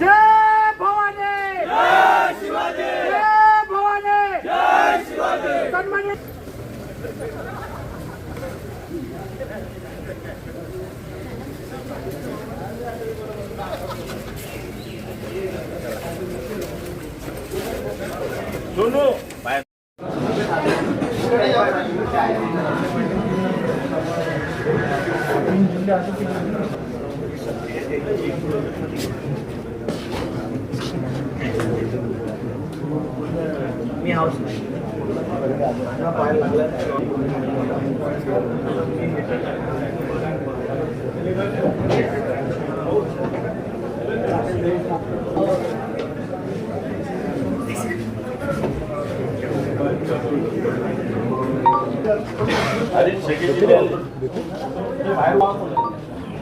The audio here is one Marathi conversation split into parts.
जय भवानी जय शिवाजी जय भवानी जय शिवाजी सन्मान्य सुनो मी हाऊस अरे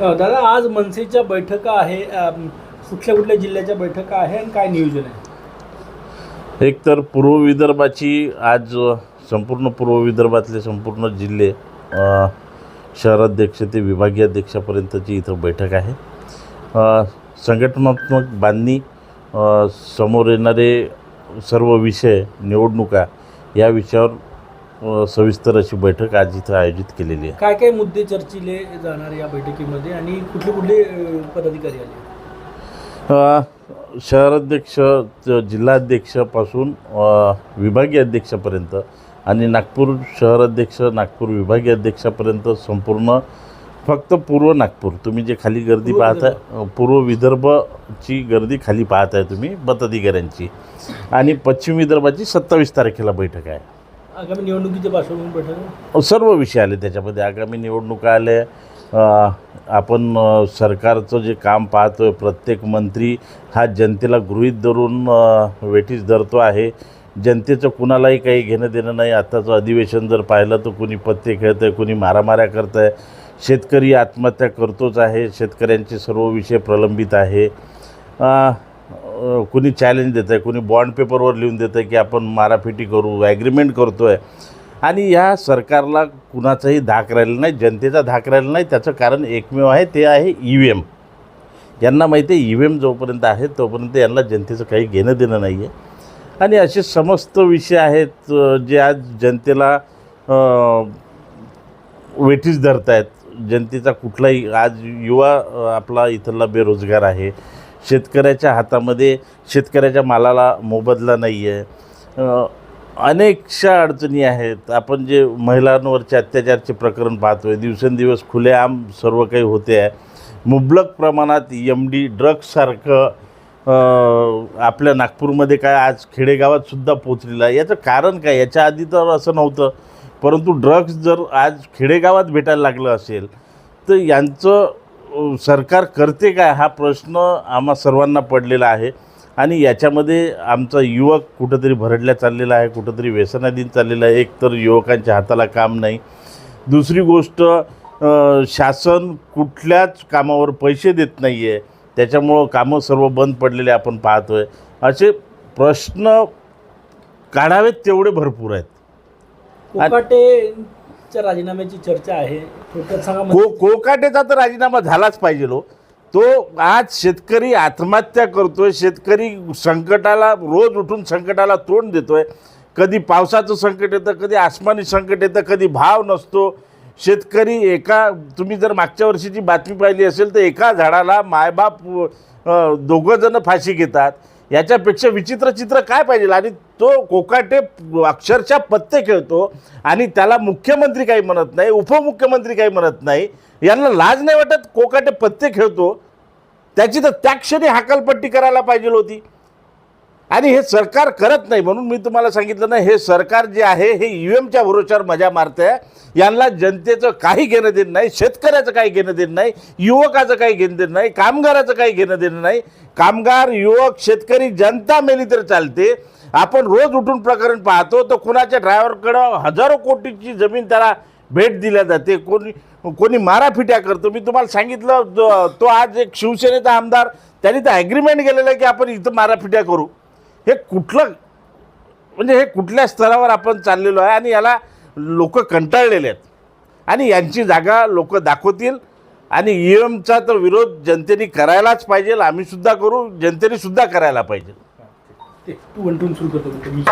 अ, दादा आज मनसेच्या बैठका आहे कुठल्या कुठल्या जिल्ह्याच्या बैठका आहे आणि काय नियोजन आहे? एक तर पूर्व विदर्भाची आज संपूर्ण पूर्व विदर्भातले संपूर्ण जिल्हे शहराध्यक्ष ते विभागीय अध्यक्षापर्यंतची इथं बैठक आहे. संघटनात्मक बांधणी समोर येणारे सर्व विषय निवडणुका या विषयावर सविस्तर अशी बैठक आज इथं आयोजित केलेली आहे. काय काय मुद्दे चर्चिले जाणार या बैठकीमध्ये आणि कुठले कुठले पदाधिकारी आले? शहराध्यक्ष जिल्हाध्यक्षापासून विभागीय अध्यक्षापर्यंत आणि नागपूर शहराध्यक्ष नागपूर विभागीय अध्यक्षापर्यंत संपूर्ण फक्त पूर्व नागपूर. तुम्ही जे खाली गर्दी अ, पूर्व विदर्भची गर्दी खाली पाहताय तुम्ही पदाधिकाऱ्यांची आणि पश्चिम विदर्भाची सत्तावीस तारखेला बैठक आहे. आगामी निवडणुकीच्या पार्श्वभूमीवर बैठक? सर्व विषय आले त्याच्यामध्ये. आगामी निवडणुका आल्या आपण सरकारचं जे काम पाहतो आहे प्रत्येक मंत्री हा जनतेला गृहीत धरून वेठीस धरतो आहे. जनतेचं कुणालाही काही घेणं देणं नाही. आत्ताचं अधिवेशन जर पाहिलं तर कुणी पत्ते खेळतं आहे कुणी मारामाऱ्या करतं आहे शेतकरी आत्महत्या करतोच आहे शेतकऱ्यांचे सर्व विषय प्रलंबित आहे. कुणी चॅलेंज देतं आहे कुणी बॉन्ड पेपरवर लिहून देतं आहे की आपण मारापिटी करू ॲग्रीमेंट करतो आहे आणि या सरकारला कुणाचाही धाक राहिलेला नाही जनतेचा धाक राहिला नाही. त्याचं कारण एकमेव आहे ते आहे ई व्ही एम यांना माहिती आहे ई व्ही एम जोपर्यंत आहे तोपर्यंत यांना जनतेचं काही घेणं देणं नाही आहे आणि असे समस्त विषय आहेत जे आज जनतेला वेठीस धरत आहेत जनतेचा कुठलाही आज युवा आपला इथला बेरोजगार आहे. शेतकऱ्याच्या हातामध्ये शेतकऱ्याच्या मालाला मोबदला नाही आहे अनेकशा अडचणी आहेत. आपण जे महिलांवरचे अत्याचारचे प्रकरण पाहतो आहे दिवसेंदिवस खुलेआम सर्व काही होते आहे. मुबलक प्रमाणात एम डी ड्रग्ससारखं आपल्या नागपूरमध्ये काय आज खेडेगावातसुद्धा पोचलेलं आहे. याचं कारण काय? याच्या आधी तर असं नव्हतं. परंतु ड्रग्ज जर आज खेडेगावात भेटायला लागलं असेल तर यांचं सरकार करते काय? हा प्रश्न आम्हा सर्वांना पडलेला आहे. आणि याच्यामध्ये आमचा युवक कुठंतरी भरडल्या चाललेला आहे कुठंतरी व्यसनाधीन चाललेला आहे. एक तर युवकांच्या हाताला काम नाही. दुसरी गोष्ट शासन कुठल्याच कामावर पैसे देत नाही आहे त्याच्यामुळं कामं सर्व बंद पडलेले आपण पाहतो आहे असे प्रश्न काढावेत तेवढे भरपूर आहेत. कोकाटेच्या राजीनाम्याची चर्चा आहे. थोडक्यात सांगा म्हणजे को कोकाटेचा तर राजीनामा झालाच पाहिजे लो. तो आज शेतकरी आत्महत्या करतोय शेतकरी संकटाला रोज उठून संकटाला तोंड देतोय. कधी पावसाचं संकट येतं कधी आसमानी संकट येतं कधी भाव नसतो. शेतकरी एका तुम्ही जर मागच्या वर्षीची बातमी पाहिली असेल तर एका झाडाला मायबाप अ, दोघंजणं फाशी घेतात. याच्यापेक्षा विचित्र चित्र काय पाहिजे? आणि तो कोकाटे अक्षरशः पत्ते खेळतो आणि त्याला मुख्यमंत्री काही म्हणत नाही उपमुख्यमंत्री काही म्हणत नाही. यांना लाज नाही वाटत? कोकाटे पत्ते खेळतो. त्याची तर त्या क्षणी हाकलपट्टी करायला पाहिजे होती. आणि हे सरकार करत नाही म्हणून मी तुम्हाला सांगितलं ना हे सरकार जे आहे हे यू एमच्या भरोश्यावर मजा मारतं आहे यांना जनतेचं काही घेणं देणं नाही शेतकऱ्याचं काही घेणं देणं नाही युवकाचं काही घेणं देणं नाही कामगाराचं काही घेणं देणं नाही. कामगार युवक शेतकरी जनता मेली तर चालते. आपण रोज उठून प्रकरण पाहतो तर कुणाच्या ड्रायव्हरकडं हजारो कोटीची जमीन त्याला भेट दिल्या जाते. कोणी कोणी माराफिट्या करतो. मी तुम्हाला सांगितलं जो- तो आज एक शिवसेनेचा आमदार त्यांनी तर ॲग्रीमेंट केलेलं आहे की आपण इथं माराफिट्या करू. हे कुठलं म्हणजे हे कुठल्या स्तरावर आपण चाललेलो आहे आणि याला लोक कंटाळलेले आहेत. आणि यांची जागा लोक दाखवतील आणि ई एमचा तर विरोध जनतेने करायलाच पाहिजे आम्हीसुद्धा करू जनतेने सुद्धा करायला पाहिजे. ते तू वंटून सुरू करतो मी